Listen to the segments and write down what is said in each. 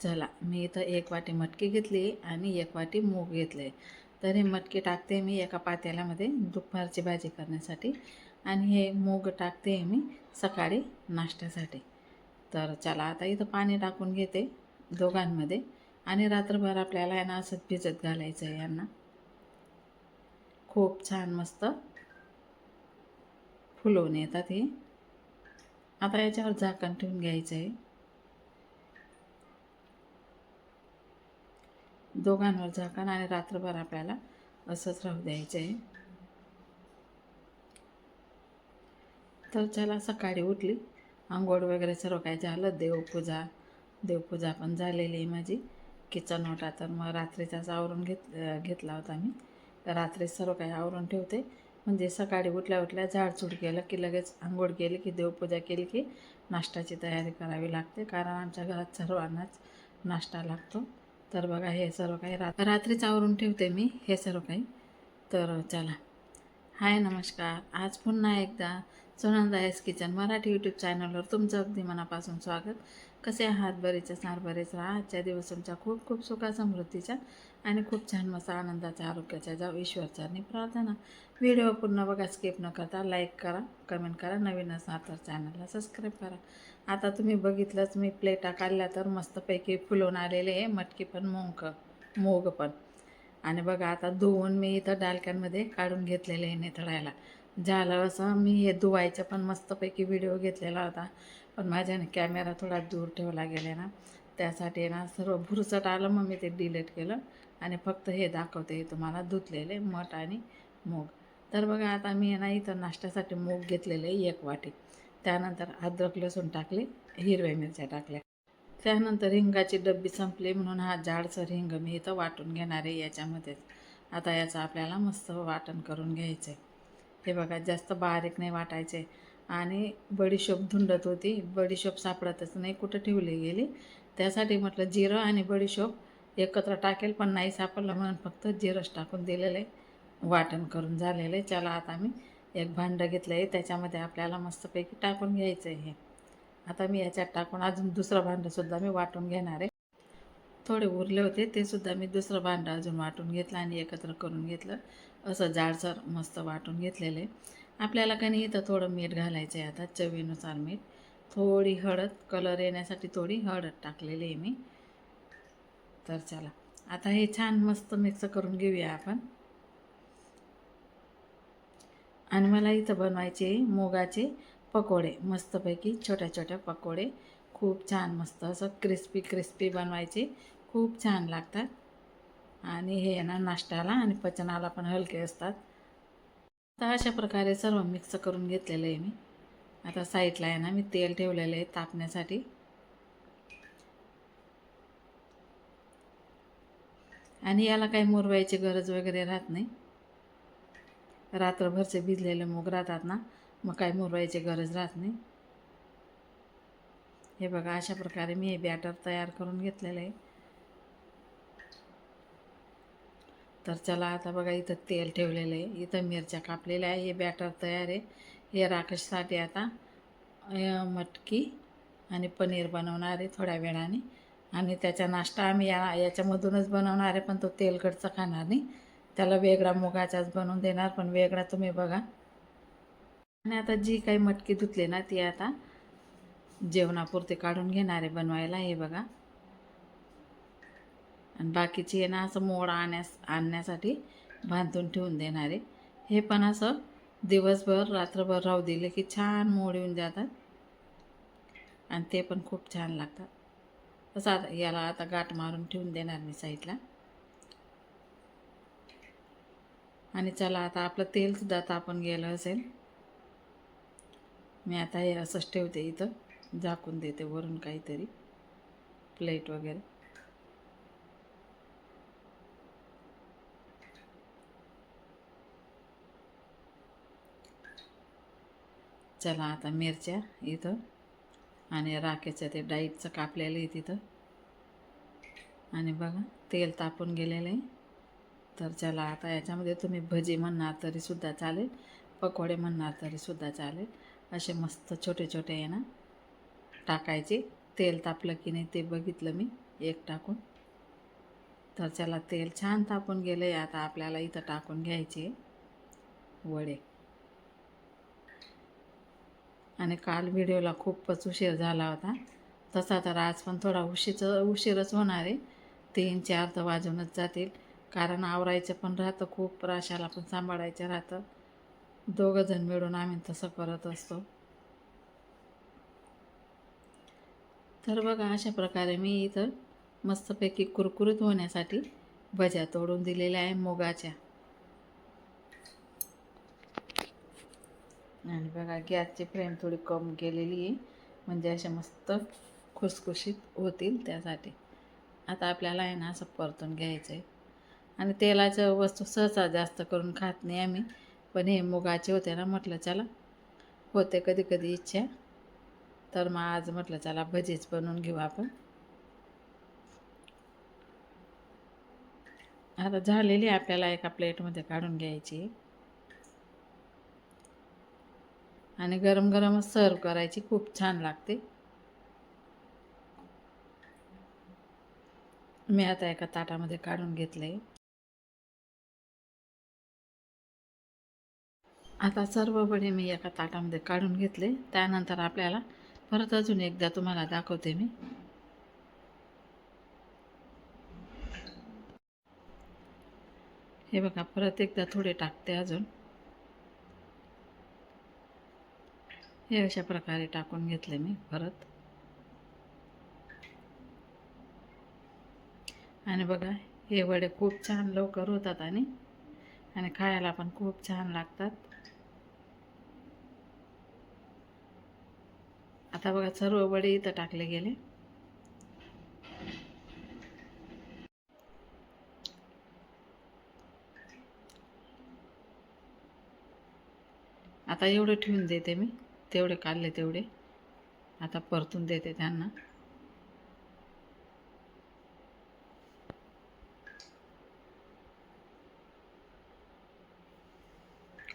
चला मी इथं एक वाटी मटकी घेतली आणि एक वाटी मूग घेतले. तर हे मटकी टाकते मी एका पातेल्यामध्ये दुपारची भाजी करण्यासाठी आणि हे मूग टाकते मी सकाळी नाश्त्यासाठी. तर चला आता इथं पाणी टाकून घेते दोघांमध्ये आणि रात्रभर आपल्याला यांना असंच भिजत घालायचं आहे यांना. खूप छान मस्त फुलवून येतात हे. आता याच्यावर झाकण ठेवून घ्यायचं आहे. दोघांवर झाकण आणि रात्रभर आपल्याला असंच राहू द्यायचं आहे तर चला सकाळी उठली. आंघोळ वगैरे सर्व काय झालं. देवपूजा देवपूजा पण झालेली आहे माझी. किचन ओटा तर मग रात्रीचाच आवरून घेत घेतला होता मी. तर रात्री सर्व काही आवरून ठेवते. म्हणजे सकाळी उठल्या उठल्या झाडझूड केलं की लगेच आंघोळ केली की देवपूजा केली की नाश्त्याची तयारी करावी लागते. कारण आमच्या घरात सर्वांनाच नाश्ता लागतो. तर बघा हे सर्व काही रात रात्रीच आवरून ठेवते मी हे सर्व काही. तर चला. हाय नमस्कार. आज पुन्हा एकदा Sunanda S kitchen Marathi YouTube चॅनलवर तुमचं अगदी मनापासून स्वागत. कसे आहात? बरेच असणार बरेच राहा. आजच्या दिवस तुमच्या खूप खूप सुखा समृद्धीच्या आणि खूप छान मस्त आनंदाचा आरोग्याच्या जाऊ ईश्वरचरणी प्रार्थना. व्हिडिओ पूर्ण बघा स्किप न करता लाईक करा कमेंट करा. नवीन असणार तर चॅनलला सबस्क्राईब करा. आता तुम्ही बघितलंच मी प्लेटा काढल्या तर मस्तपैकी फुलून आलेले आहे. मटकी पण मोंक मोग पण. आणि बघा आता धुवून मी इथं डालक्यांमध्ये काढून घेतलेले आहे नेथळायला. झालं असं मी हे धुवायचं पण मस्तपैकी व्हिडिओ घेतलेला होता. पण माझ्याने कॅमेरा थोडा दूर ठेवला गेला ना त्यासाठी ना सर्व भुरसट आलं मग मी ते डिलीट केलं आणि फक्त हे दाखवते तुम्हाला धुतलेले मठ आणि मूग. तर बघा आता मी ना इथं नाश्त्यासाठी मूग घेतलेले एक वाटी. त्यानंतर अद्रक लसूण टाकले हिरव्या मिरच्या टाकल्या. त्यानंतर हिंगाची डब्बी संपली म्हणून हा जाडसर हिंग मी इथं वाटून घेणार आहे याच्यामध्येच. आता याचं आपल्याला मस्त वाटण करून घ्यायचं आहे हे बघा जास्त बारीक नाही वाटायचे आणि बडीशोप धुंडत होती. बडीशोप सापडतच नाही कुठं ठेवली गेली? त्यासाठी म्हटलं जिरं आणि बडीशोप एकत्र टाकेल पण नाही सापडलं म्हणून फक्त जिरंच टाकून दिलेलं. आहे वाटण करून झालेलं. आहे चला आता मी एक भांडं घेतलं आहे त्याच्यामध्ये आपल्याला मस्तपैकी टाकून घ्यायचं आहे हे. आता मी याच्यात टाकून अजून दुसरं भांडंसुद्धा मी वाटून घेणार आहे. थोडे उरले होते ते सुद्धा मी दुसरं भांडं अजून वाटून घेतलं आणि एकत्र करून घेतलं. असं जाडसर मस्त वाटून घेतलेलं आहे. आपल्याला काही नाही इथं थोडं मीठ घालायचं आहे आता चवीनुसार मीठ. थोडी हळद कलर येण्यासाठी थोडी हळद टाकलेली आहे मी. तर चला आता हे छान मस्त मिक्स करून घेऊया आपण. आणि मला इथं बनवायचे मुगाचे पकोडे मस्तपैकी छोट्या छोट्या पकोडे. खूप छान मस्त असं क्रिस्पी क्रिस्पी बनवायचे. खूप छान लागतात. आणि हे ना नाश्त्याला आणि पचनाला पण हलके असतात. तर अशा प्रकारे सर्व मिक्स करून घेतलेलं आहे मी. आता साईडला आहे ना मी तेल ठेवलेलं आहे तापण्यासाठी. आणि याला काही मुरवायची गरज वगैरे राहत नाही. रात्रभरचे भिजलेले मूग राहतात ना मग काही मुरवायची गरज राहत नाही. हे बघा अशा प्रकारे मी हे बॅटर तयार करून घेतलेलं आहे. तर चला आता बघा इथं तेल ठेवलेलं आहे. इथं मिरच्या कापलेल्या आहे. हे बॅटर तयार आहे. हे राकेशसाठी आता मटकी आणि पनीर बनवणार आहे थोड्या वेळाने. आणि त्याचा नाश्ता आम्ही या याच्यामधूनच बनवणार आहे पण तो तेलकडचा खाणार नाही. त्याला वेगळा मुगाचाच बनवून देणार पण वेगळा तुम्ही बघा. आणि आता जी काही मटकी धुतली ना ती आता जेवणापुरते काढून घेणार आहे बनवायला. हे बघा. आणि बाकीची आहे ना असं मोड आणण्यास आणण्यासाठी बांधून ठेवून देणार. आहे हे पण असं दिवसभर रात्रभर राहू दिले की छान मोड येऊन जातात. आणि ते पण खूप छान लागतात. तसं आता याला आता गाठ मारून ठेवून देणार मी साईडला. आणि चला आता आपलं तेलसुद्धा तापून गेलं असेल. मी आता हे असंच ठेवते इथं. झाकून देते वरून काहीतरी. प्लेट वगैरे. चला आता मिरच्या इथं. आणि राखेचं ते डाईटचं कापलेलं आहे तिथं. आणि बघा तेल तापून गेलेलं आहे. तर चला आता याच्यामध्ये तुम्ही भजी म्हणणार तरीसुद्धा चालेल पकोडे म्हणणार तरीसुद्धा चालेल. असे मस्त छोटे छोटे आहे ना टाकायचे. तेल तापलं की नाही ते बघितलं मी एक टाकून. तर त्याला तेल छान तापून गेलं आहे आता आपल्याला इथं टाकून घ्यायचे वडे. आणि काल व्हिडिओला खूपच उशीर झाला होता. तसा तर आज पण थोडा उशीच उशीरच होणार आहे. तीन चार तर वाजूनच जातील. कारण आवरायचं पण राहतं खूप राशाला पण सांभाळायचं राहतं. दोघंजण मिळून आम्ही तसं करत असतो. तर बघा अशा प्रकारे मी इथं मस्तपैकी कुरकुरीत होण्यासाठी भज्या तोडून दिलेल्या आहे मुगाच्या. आणि बघा गॅसची फ्लेम थोडी कम केलेली आहे. म्हणजे अशा मस्त खुसखुशीत होतील त्यासाठी. आता आपल्याला आहे ना असं परतून घ्यायचं आहे आणि तेलाचं वस्तू सहसा जास्त करून खात नाही आम्ही. पण हे मुगाचे होते ना म्हटलं चला. होते कधी कधी इच्छा. तर मग आज म्हटलं चला भजीच बनवून घेऊ आपण. आता झालेली आपल्याला एका प्लेटमध्ये काढून घ्यायची. आणि गरम गरमच सर्व करायची. खूप छान लागते. मी आता एका ताटामध्ये काढून घेतले आता सर्व बडे मी एका ताटामध्ये काढून घेतले. त्यानंतर आपल्याला परत अजून एकदा तुम्हाला दाखवते मी. हे बघा परत एकदा थोडे टाकते अजून. हे अशा प्रकारे टाकून घेतले मी परत. आणि बघा हे वडे खूप छान लवकर होतात आणि आणि खायला पण खूप छान लागतात. आता बघा सर्व वडे इथं टाकले गेले. आता एवढं ठेवून देते मी. तेवढे काढले तेवढे. आता परतून देते त्यांना.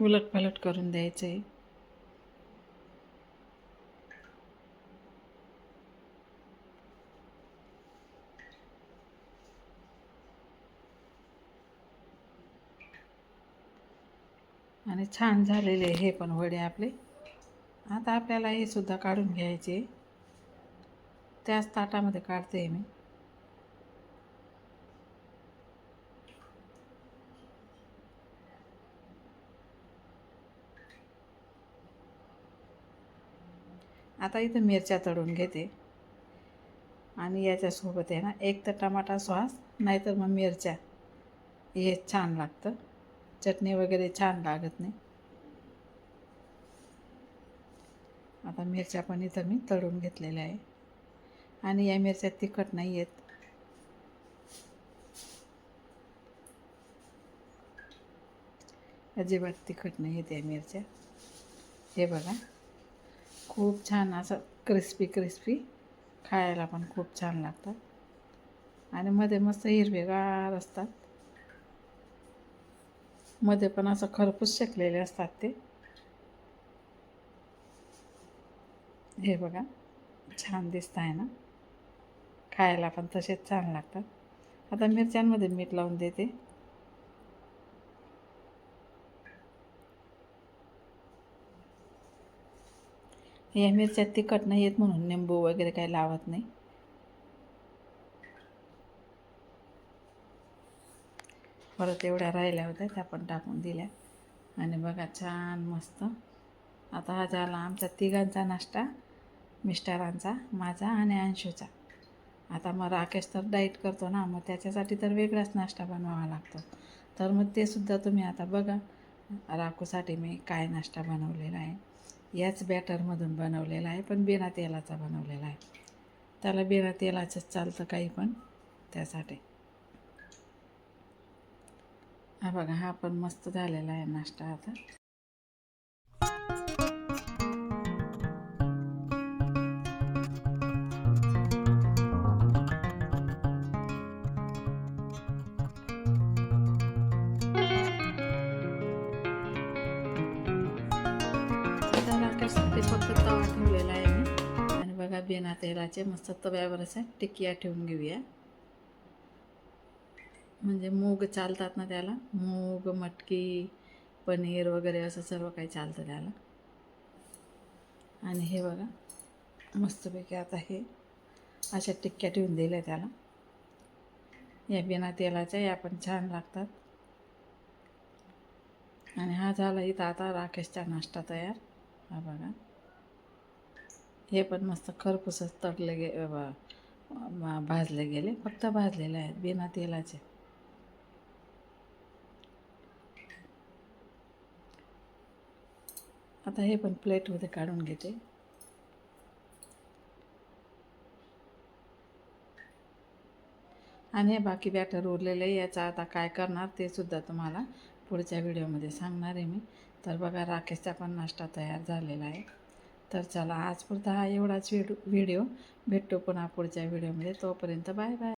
उलट पलट करून द्यायचं. आहे आणि छान झालेले हे पण वडे आपले. आता आपल्याला हे सुद्धा काढून घ्यायचे. त्याच ताटामध्ये काढते मी. आता इथं मिरच्या तळून घेते. आणि याच्यासोबत आहे ना एक तर टमाटा सॉस नाहीतर मग मिरच्या. हे छान लागतं. चटणी वगैरे छान लागत नाही. आता मिरच्या पण इथं मी तळून घेतलेल्या आहे. आणि या मिरच्या तिखट नाही आहेत अजिबात तिखट नाही आहेत या मिरच्या. हे बघा. खूप छान असं क्रिस्पी क्रिस्पी खायला पण खूप छान लागतात. आणि मध्ये मस्त हिरवेगार असतात. मध्ये पण असं खरपूस शेकलेले असतात ते. हे बघा छान दिसत आहे ना? खायला पण तसेच छान लागतात. आता मिरच्यांमध्ये मीठ लावून देते. या मिरच्या तिखट नाही येत म्हणून निंबू वगैरे काही लावत नाही. परत एवढ्या राहिल्या होत्या त्या पण टाकून दिल्या. आणि बघा छान मस्त. आता हा झाला आमचा तिघांचा नाश्ता. मिस्टरांचा माझा आणि अंशूचा. आता मग राकेश तर डाईट करतो ना मग त्याच्यासाठी तर वेगळाच नाश्ता बनवावा लागतो. तर मग ते सुद्धा तुम्ही आता बघा. राखूसाठी मी काय नाश्ता बनवलेला आहे. याच बॅटरमधून बनवलेला आहे पण बिना तेलाचा बनवलेला आहे. त्याला बिना तेलाचंच चालतं काही पण त्यासाठी. हा बघा हा पण मस्त झालेला आहे नाश्ता आता. राकेशसाठी फक्त तवा ठेवलेला आहे मी. आणि बघा बिना तेलाचे मस्त तव्यावर असं टिकिया ठेवून घेऊया. म्हणजे मूग चालतात ना त्याला? मूग मटकी पनीर वगैरे असं सर्व काही चालतं त्याला. आणि हे बघा मस्तपैकी आता हे अशा टिक्क्या ठेवून दिल्या त्याला. या बिना तेलाच्या या पण छान लागतात. आणि हा झाला इथं आता राकेशचा नाश्ता तयार. हा बघा. हे पण मस्त खरपूसच तडले गे भाजले गेले. फक्त भाजलेले आहेत बिना तेलाचे. आता हे पण प्लेटमध्ये काढून घेते. आणि बाकी बॅटर उरलेलं आहे याचं आता काय करणार ते सुद्धा तुम्हाला पुढच्या व्हिडिओमध्ये सांगणार आहे मी. तर बघा राकेशचा पण नाश्ता तयार झालेला आहे. तर चला आजपुरता हा एवढाच व्हिडिओ. भेटतो पुन्हा पुढच्या व्हिडिओमध्ये. तोपर्यंत बाय बाय